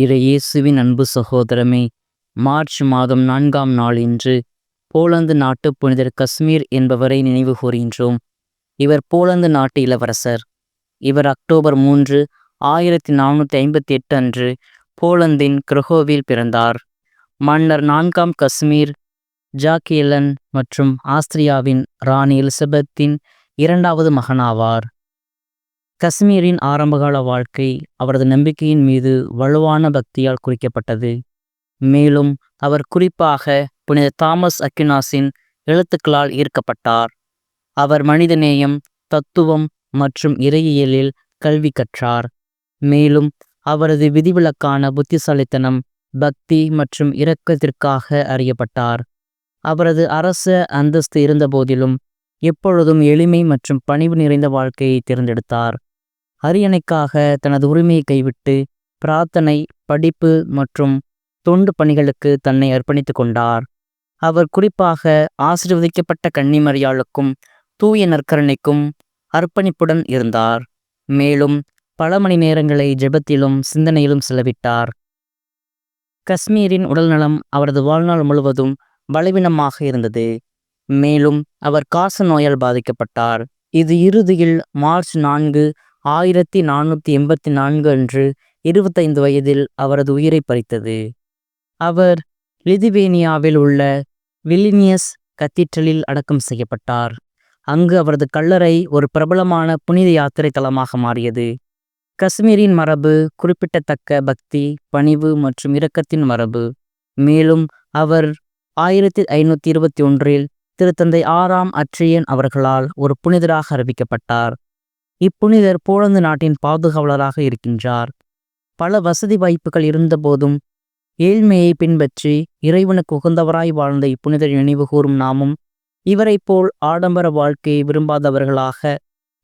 இறை இயேசுவின் அன்பு சகோதரமே மார்ச் மாதம் நான்காம் நாள் இன்று போலந்து நாட்டு புனிதர் கஷ்மீர் என்பவரை நினைவு கூறுகின்றோம். இவர் போலந்து நாட்டு இளவரசர். இவர் அக்டோபர் மூன்று ஆயிரத்தி நானூற்றி ஐம்பத்தி எட்டு அன்று போலந்தின் கிரகோவில் பிறந்தார். மன்னர் நான்காம் கஷ்மீர் ஜாக்கியலன் மற்றும் ஆஸ்திரியாவின் ராணி எலிசபெத்தின் இரண்டாவது மகனாவார். கஷ்மீரின் ஆரம்பகால வாழ்க்கை அவரது நம்பிக்கையின் மீது வலுவான பக்தியால் குறிக்கப்பட்டது. மேலும் அவர் குறிப்பாக புனித தாமஸ் அக்கினாஸின் எழுத்துக்களால் ஈர்க்கப்பட்டார். அவர் மனிதநேயம் தத்துவம் மற்றும் இறையியலில் கல்வி கற்றார். மேலும் அவரது விதிவிலக்கான புத்திசாலித்தனம் பக்தி மற்றும் இரக்கத்திற்காக அறியப்பட்டார். அவரது அரச அந்தஸ்து இருந்தபோதிலும் எப்பொழுதும் எளிமை மற்றும் பணிவு நிறைந்த வாழ்க்கையை தேர்ந்தெடுத்தார். அரியணைக்காக தனது உரிமையை கைவிட்டு பிரார்த்தனை படிப்பு மற்றும் தொண்டு பணிகளுக்கு தன்னை அர்ப்பணித்து கொண்டார். அவர் குறிப்பாக ஆசீர்வதிக்கப்பட்ட கன்னிமரியாளுக்கும் தூய நற்கரணைக்கும் அர்ப்பணிப்புடன் இருந்தார். மேலும் பல மணி நேரங்களை ஜெபத்திலும் சிந்தனையிலும் செலவிட்டார். கஸ்மீரின் உடல்நலம் அவரது வாழ்நாள் முழுவதும் பலவீனமாக இருந்தது. மேலும் அவர் காச நோயால் பாதிக்கப்பட்டார். இது இறுதியில் மார்ச் நான்கு ஆயிரத்தி நானூற்றி எண்பத்தி நான்கு அன்று இருபத்தைந்து வயதில் அவரது உயிரை பறித்தது. அவர் லிதுவேனியாவில் உள்ள வில்லினியஸ் கத்தீட்ரலில் அடக்கம் செய்யப்பட்டார். அங்கு அவரது கல்லறை ஒரு பிரபலமான புனித யாத்திரை தலமாக மாறியது. கஸ்மீரின் மரபு குறிப்பிடத்தக்க பக்தி பணிவு மற்றும் இரக்கத்தின் மரபு. மேலும் அவர் ஆயிரத்தி ஐநூற்றி இருபத்தி ஒன்றில் திருத்தந்தை ஆறாம் அட்ரியன் அவர்களால் ஒரு புனிதராக அறிவிக்கப்பட்டார். இப்புனிதர் போலந்து நாட்டின் பாதுகாவலராக இருக்கின்றார். பல வசதி வாய்ப்புகள் இருந்தபோதும் ஏழ்மையை பின்பற்றி இறைவனுக்கு உகந்தவராய் வாழ்ந்த இப்புனிதர் நினைவு கூறும் நாமும் இவரைப் போல் ஆடம்பர வாழ்க்கையை விரும்பாதவர்களாக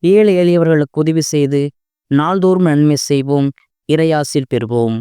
ஏழை எளியவர்களுக்கு உதவி செய்து நாள்தோறும் நன்மை செய்வோம் இறையாசில் பெறுவோம்.